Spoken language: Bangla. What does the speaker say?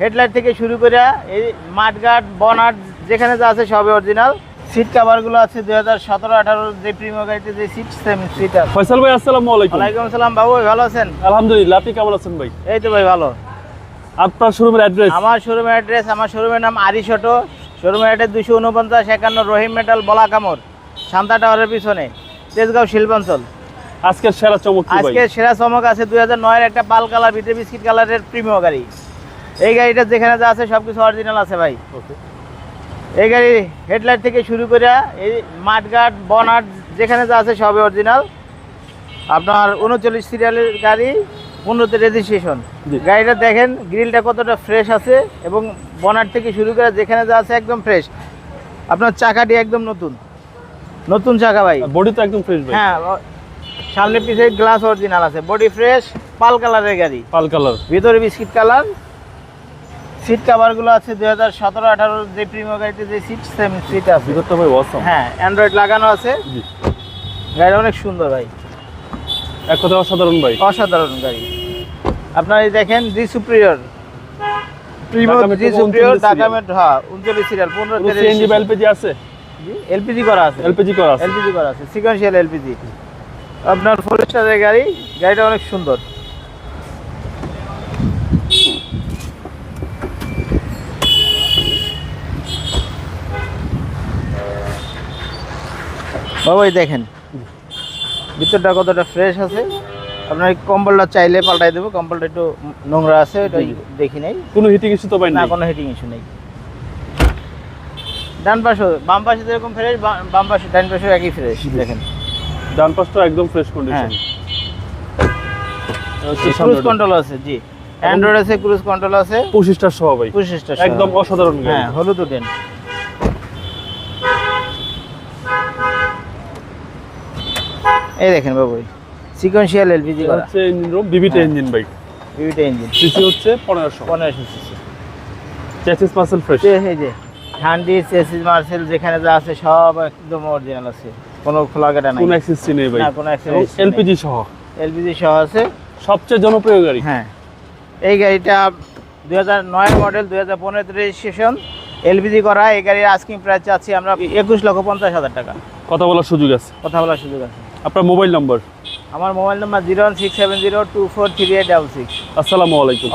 হেডলাইট থেকে শুরু করে এই মাঠঘাট বনাট যেখানে যা আছে সবই অরিজিনাল সিট কাভারগুলো আছে দুই হাজার সতেরো আঠারো যে প্রিমিয়াম গাড়িতে যে সিট সেম সিট আছে। ফয়সাল ভাই আসসালামু আলাইকুম। ওয়ালাইকুম আসসালাম বাবু ভালো আছেন? আলহামদুলিল্লাহ আপনি কেমন আছেন ভাই? এই তো ভাই ভালো। আপনার শোরুমের অ্যাড্রেস আমার শোরুমের অ্যাড্রেস আমার শোরুমের নাম আরিস অটো। শোরুমের অ্যাড্রেস দুশো উনপঞ্চাশ একান্ন রহিম মেটাল বলা কামর শান্তা টাওয়ারের পিছনে তেজগাঁও শিল্পাঞ্চল আজকের সেরা চমক আজকে সেরা চমক আছে দুই হাজার নয়ের একটা পাল কালার ভিতরে বিস্কিট কালারের প্রিমিয় গাড়ি। এই গাড়িটা যেখানে যা আছে সব কিছু অরিজিনাল আছে ভাই। এই গাড়ি হেডলাইট থেকে শুরু করে এই মাঠঘাট বনাট যেখানে যা আছে সবই অরিজিনাল আপনার উনচল্লিশ সিরিয়ালের গাড়ি পনেরোতে রেজিস্ট্রেশন গাড়িটা দেখেন গ্রিলটা কতটা ফ্রেশ আছে এবং বনাট থেকে শুরু করে যেখানে যা আছে একদম ফ্রেশ আপনার চাকাটি একদম নতুন। নতুন চাকা ভাই। বডি তো একদম ফ্রেশ হ্যাঁ সামনে পিছে গ্লাস অরিজিনাল আছে। বডি ফ্রেশ পাল কালারের গাড়ি। পাল কালার ভিতরে বিস্কিট কালার সিট কাভারগুলো আছে দুই হাজার সতেরো আঠারো যে প্রিমিয়াম গাড়িতে যে সিট সেম সিট আছে। হ্যাঁ অ্যান্ড্রয়েড লাগানো আছে। জি। গাড়িটা অনেক সুন্দর ভাই। এক কথা অসাধারণ ভাই। অসাধারণ গাড়ি। আপনার এই দেখেন জি সুপ্রিয়র জি সুপ্রিয়র 39 ঢাকা। মেট্রো হ্যাঁ উনচল্লিশ সিরিয়াল পনেরো সিএনজি এলপিজি আছে? এলপিজি করা আছে। এলপিজি করা আছে। এলপিজি করা আছে সিকোয়েন্সিয়াল এলপিজি আপনার ফোর স্টারের গাড়ি গাড়িটা অনেক সুন্দর। বাবাই দেখেন। ভিতরটা কতটা ফ্রেশ আছে। আপনার কম্বলটা চাইলে পাল্টাই দেবো। কম্বলটা একটু নোংরা আছে জি। দেখি নাই। কোনো হিটিং ইস্যু তো ভাই না কোনো হিটিং ইস্যু নেই। ডান পাশে বাম পাশে যেরকম ফ্রেশ বাম পাশে ডান পাশে একই ফ্রেশ দেখেন। ডান পাশটা একদম ফ্রেশ কন্ডিশন ক্রুজ কন্ট্রোল আছে জি। অ্যান্ড্রয়েড আছে ক্রুজ কন্ট্রোল আছে। পঁচিশটা সহ ভাই। পঁচিশটা একদম অসাধারণ হ্যাঁ হলুদ উঠেন এই দেখেন বাবু সিকোয়েন্সিয়াল এলপিজি করা। হচ্ছে ইঞ্জিন রুম বিবিটা। ইঞ্জিন ভাই বিবিটা ইঞ্জিন সিসি হচ্ছে পনেরোশো। পনেরোশো সিসি চ্যাসিস পার্সেল ফ্রেশ এই যে হ্যান্ডি চেসিস মার্সেল যেখানে যা আছে সব একদম অরিজিনাল আছে। কোনো খোলাকাটা নাই। কোনো অ্যাক্সেসটি নেই ভাই না কোনো এবং এলপিজি সহ। এলপিজি সহ আছে। সবচেয়ে জনপ্রিয় গাড়ি। হ্যাঁ। এই গাড়িটা দুই হাজার নয় মডেল দুই হাজার পনেরোতে রেজিস্ট্রেশন এলপিজি করা। এই গাড়ির আস্কিং প্রাইস চাচ্ছি আমরা একুশ লক্ষ পঞ্চাশ হাজার টাকা। কথা বলার সুযোগ আছে। কথা বলার সুযোগ আছে। আপনার মোবাইল নম্বর? আমার mobile number zero one six seven zero two four three eight double six. আসসালামু আলাইকুম।